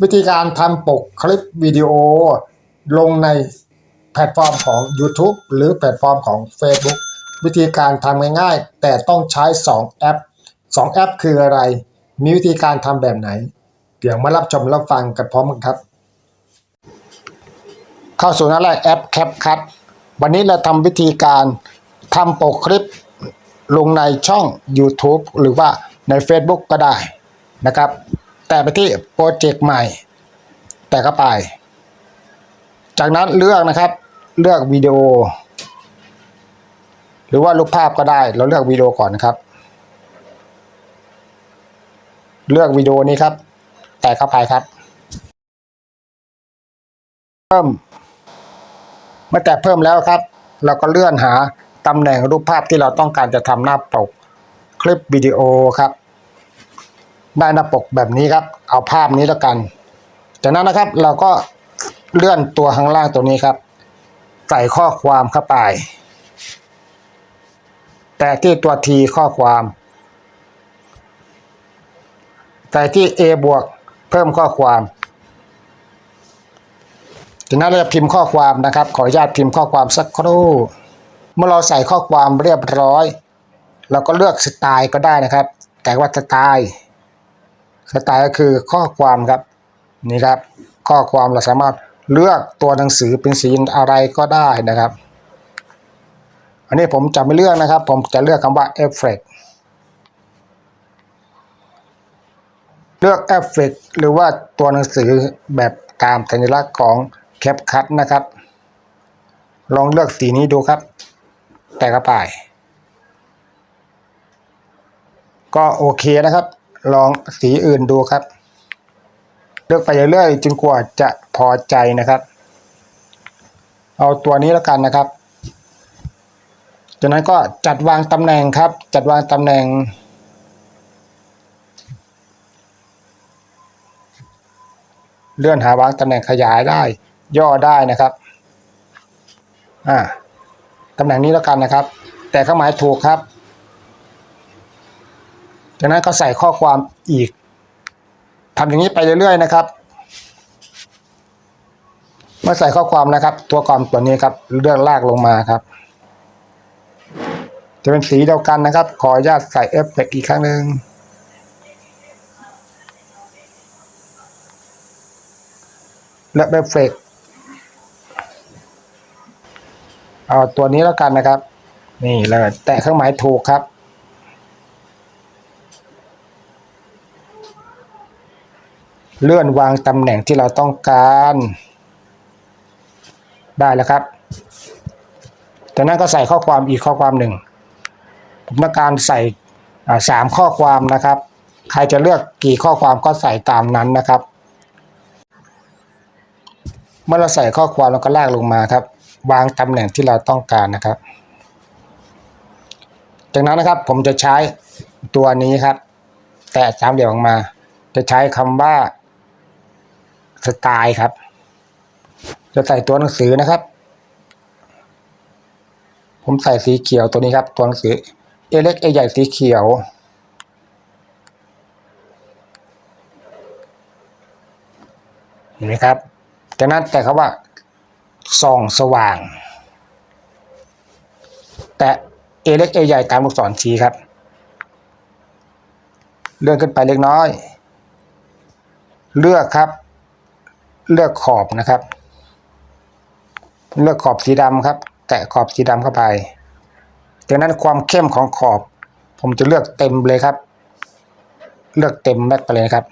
วิธีการทำปกคลิปวิดีโอ ลงในแพลตฟอร์มของ YouTube หรือแพลตฟอร์มของ Facebook วิธีการทำง่ายๆ แต่ต้องใช้ 2 แอป 2 แอปคืออะไร มีวิธีการทำแบบไหน เดี๋ยวมารับชมรับฟังกันพร้อมกันครับ เข้าสู่หน้าแรกแอป CapCut วันนี้เราทำวิธีการทำปกคลิปลงในช่อง YouTube หรือว่าใน Facebook ก็ได้นะครับ แต่ไปที่โปรเจกต์ใหม่ แต่เข้าไป จากนั้นเลือกนะครับ เลือกวิดีโอ หรือว่ารูปภาพก็ได้ เราเลือกวิดีโอก่อนนะครับ เลือกวิดีโอนี้ครับ แต่เข้าไปครับ เพิ่ม เมื่อแต่เพิ่มแล้วครับ เราก็เลื่อนหาตำแหน่งรูปภาพที่เราต้องการจะทำหน้าปก คลิปวิดีโอครับ ได้หน้าปกแบบนี้ครับ เอาภาพนี้แล้วกัน จากนั้นนะครับเราก็เลื่อนตัวข้างล่างตัวนี้ครับ ใส่ข้อความเข้าไป แต่ที่ตัวทีข้อความแต่ที่ A บวกเพิ่มข้อความจากนั้นเราจะพิมพ์ข้อความนะครับ ขออนุญาตพิมพ์ข้อความสักครู่ เมื่อเราใส่ข้อความเรียบร้อย เราก็เลือกสไตล์ก็ได้นะครับ แต่ว่าสไตล์ สไตล์ก็คือข้อความครับนี่ครับ ข้อความเราสามารถเลือกตัวหนังสือเป็นสีอะไรก็ได้นะครับ อันนี้ผมจะไม่เลือกนะครับ ผมจะเลือกคำว่า effect เลือก effect หรือว่าตัวหนังสือแบบตามสัญลักษณ์ของ CapCut นะครับ ลองเลือกสีนี้ดูครับ แต่กระป่าย ก็โอเคนะครับ ลองสีอื่นดูครับ เลือกไปเรื่อยๆจนกว่าจะพอใจนะครับ เอาตัวนี้แล้วกันนะครับ จากนั้นก็จัดวางตำแหน่งครับ จัดวางตำแหน่ง เลื่อนหาวางตำแหน่งขยายได้ ย่อได้นะครับอ่าตำแหน่งนี้แล้วกันนะครับ แต่เครื่องหมายถูกครับ จากนั้นก็ใส่ข้อความอีกทำอย่างนี้ไปเรื่อยๆนะครับ เมื่อใส่ข้อความนะครับ ตัวกรอมตัวนี้ครับเลื่อนลากลงมาครับ จะเป็นสีเดียวกันนะครับ ขออนุญาตใส่เอฟเฟกต์อีกครั้งหนึ่งและเอฟเฟกต์เอาตัวนี้แล้วกันนะครับ นี่เลยแตะเครื่องหมายถูกครับ เลื่อนวางตำแหน่งที่เราต้องการ ได้แล้วครับจากนั้นก็ใส่ข้อความอีกข้อความหนึ่ง ผมต้องการใส่สามข้อความนะครับ ใครจะเลือกกี่ข้อความก็ใส่ตามนั้นนะครับ เมื่อเราใส่ข้อความเราก็ลากลงมาครับ วางตำแหน่งที่เราต้องการนะครับ จากนั้นนะครับผมจะใช้ตัวนี้ครับ แตะสามเหลี่ยมออกมา จะใช้คำว่า สไตล์ครับ จะใส่ตัวหนังสือนะครับ ผมใส่สีเขียวตัวนี้ครับ ตัวหนังสือเอเล็กเอใหญ่สีเขียวเห็นไหมครับจากนั้นแต่เขาว่าส่องสว่าง แต่เอเล็กเอใหญ่ตามลูกศรชี้ครับ เลื่อนขึ้นไปเล็กน้อย เลือกครับ เลือกขอบนะครับ เลือกขอบสีดำครับ แตะขอบสีดำเข้าไปจากนั้นความเข้มของขอบ ผมจะเลือกเต็มเลยครับ เลือกเต็มแม็กไปเลยครับ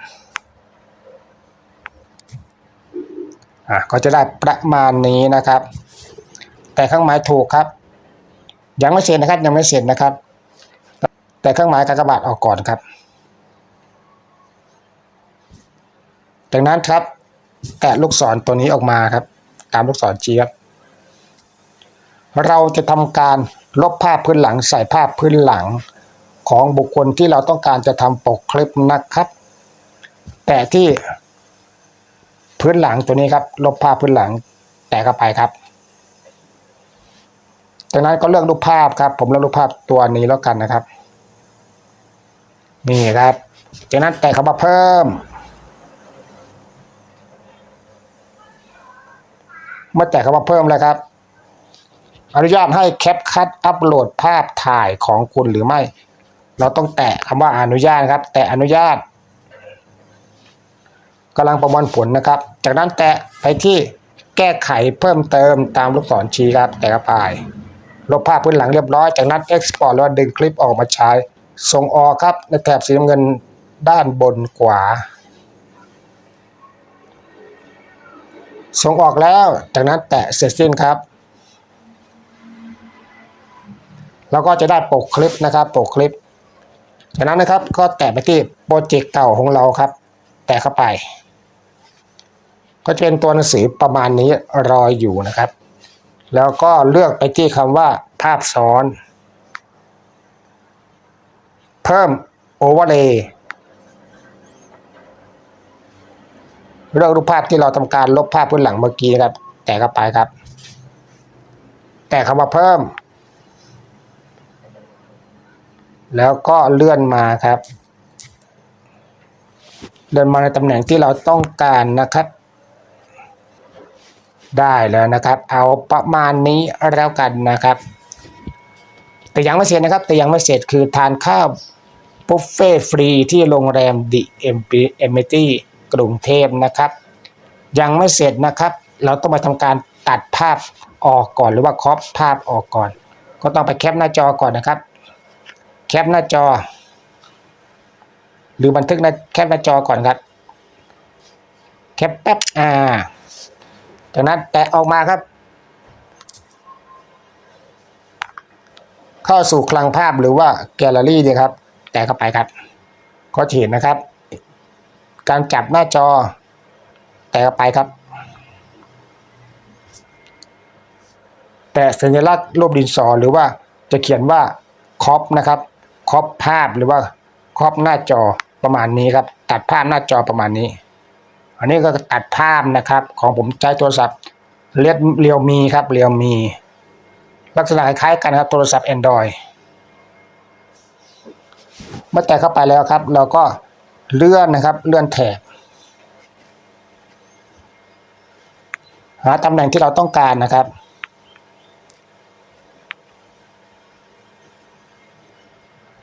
อะก็จะได้ประมาณนี้นะครับ แต่เครื่องหมายถูกครับ ยังไม่เสร็จนะครับยังไม่เสร็จนะครับ แต่เครื่องหมายกากบาทออกก่อนครับ จากนั้นครับ แตะลูกศรตัวนี้ออกมาครับ ตามลูกศรชี้ครับ เราจะทำการลบภาพพื้นหลังใส่ภาพพื้นหลังของบุคคลที่เราต้องการจะทำปกคลิปนะครับ แต่ที่พื้นหลังตัวนี้ครับ ลบภาพพื้นหลังแตะเข้าไปครับ จากนั้นก็เลือกรูปภาพครับ ผมเลือกรูปภาพตัวนี้แล้วกันนะครับ นี่ครับ จากนั้นแตะเข้ามาเพิ่ม เมื่อแตะคำว่าเพิ่มแล้วครับ อนุญาตให้แคปคัดอัปโหลดภาพถ่ายของคุณหรือไม่ เราต้องแตะคำว่าอนุญาตครับ แตะอนุญาตกำลังประมวลผลนะครับ จากนั้นแตะไปที่แก้ไขเพิ่มเติมตามลูกศรชี้ครับ แตะเข้าไปลบภาพพื้นหลังเรียบร้อย จากนั้น Export แล้วดึงคลิปออกมาใช้ ส่งออกครับในแถบสีน้ำเงินด้านบนขวา ส่งออกแล้ว จากนั้นแตะเสร็จสิ้นครับ แล้วก็จะได้ปกคลิปนะครับ ปกคลิป จากนั้นนะครับก็แตะไปที่โปรเจกต์เก่าของเราครับ แตะเข้าไป ก็จะเป็นตัวหนังสือประมาณนี้รอยอยู่นะครับ แล้วก็เลือกไปที่คำว่าภาพซ้อน เพิ่มโอเวอร์เลย์ เลือกรูปภาพที่เราทำการลบภาพพื้นหลังเมื่อกี้นะครับ แตะเข้าไปครับ แตะคำว่าเพิ่ม แล้วก็เลื่อนมาครับ เลื่อนมาในตำแหน่งที่เราต้องการนะครับ ได้แล้วนะครับ เอาประมาณนี้แล้วกันนะครับ แต่ยังไม่เสร็จนะครับ แต่ยังไม่เสร็จคือทานข้าวบุฟเฟ่ฟรีที่โรงแรมดิเอ็มพีเอมตี้ กรุงเทพนะครับ ยังไม่เสร็จนะครับ เราต้องมาทำการตัดภาพออกก่อนหรือว่าครอปภาพออกก่อน ก็ต้องไปแคปหน้าจอก่อนนะครับ แคปหน้าจอ หรือบันทึกหน้าแคปหน้าจอก่อนครับ แคปแป๊บอ่าจากนั้นแตะออกมาครับ เข้าสู่คลังภาพหรือว่าแกลเลอรี่ดีครับ แตะเข้าไปครับ ก็เห็นนะครับ การจับหน้าจอ แตะไปครับ แต่สัญลักษณ์รูปดินสอหรือว่าจะเขียนว่าครอปนะครับครอปภาพหรือว่าครอปหน้าจอประมาณนี้ครับ ตัดภาพหน้าจอประมาณนี้ อันนี้ก็ตัดภาพนะครับ ของผมใช้โทรศัพท์เรียเรียวมีครับเรียวมี ลักษณะคล้ายๆกันครับโทรศัพท์ Android เมื่อแตะเข้าไปแล้วครับ เราก็ เลื่อนนะครับ เลื่อนแถบหาตำแหน่งที่เราต้องการนะครับ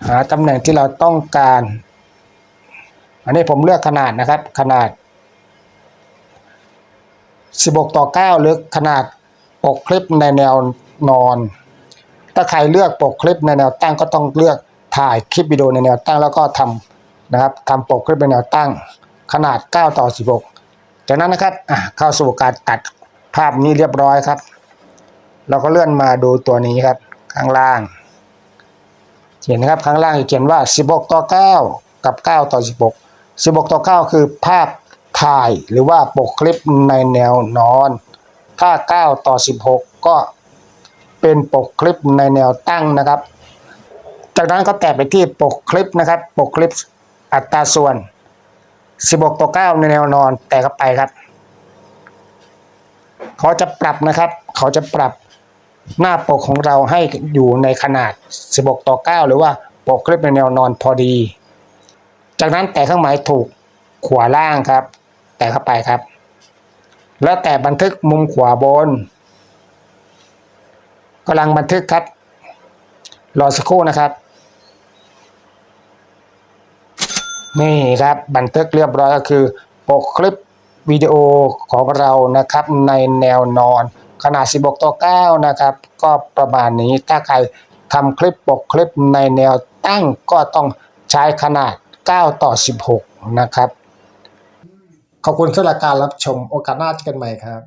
หาตำแหน่งที่เราต้องการ อันนี้ผมเลือกขนาดนะครับ ขนาด 16 ต่อ 9 หรือขนาดปกคลิปในแนวนอน ถ้าใครเลือกปกคลิปในแนวตั้งก็ต้องเลือกถ่ายคลิปวิดีโอในแนวตั้งแล้วก็ทำ นะครับทำปกคลิปในแนวตั้งขนาด 9 ต่อ 16 จากนั้นนะครับเข้าสู่การตัดภาพนี้เรียบร้อยครับ เราก็เลื่อนมาดูตัวนี้ครับข้างล่าง เห็นนะครับข้างล่างเขียนว่า 16 ต่อ 9 กับ 9 ต่อ 16 16 ต่อ 9 คือภาพถ่ายหรือว่าปกคลิปในแนวนอน ถ้า 9 ต่อ 16 ก็เป็นปกคลิปในแนวตั้งนะครับ จากนั้นก็แตะไปที่ปกคลิปนะครับ ปกคลิป อัตราส่วน 16 ต่อ 9 ในแนวนอนแตะเข้าไปครับ เขาจะปรับนะครับ เขาจะปรับหน้าปกของเราให้อยู่ในขนาด 16 ต่อ 9 หรือว่าปกคลิปในแนวนอนพอดี จากนั้นแตะเครื่องหมายถูกขวาล่างครับ แตะเข้าไปครับ แล้วแตะบันทึกมุมขวาบนกำลังบันทึกครับ รอสักครู่นะครับ นี่ครับบันทึกเรียบร้อยก็คือปกคลิปวิดีโอของเรานะครับในแนวนอน ขนาด 16 ต่อ 9 นะครับ ก็ประมาณนี้ถ้าใครทำคลิปปกคลิปในแนวตั้งก็ต้องใช้ขนาด 9 ต่อ 16 นะครับ ขอบคุณสำหรับการรับชมโอกาสหน้าเจอกันใหม่ครับ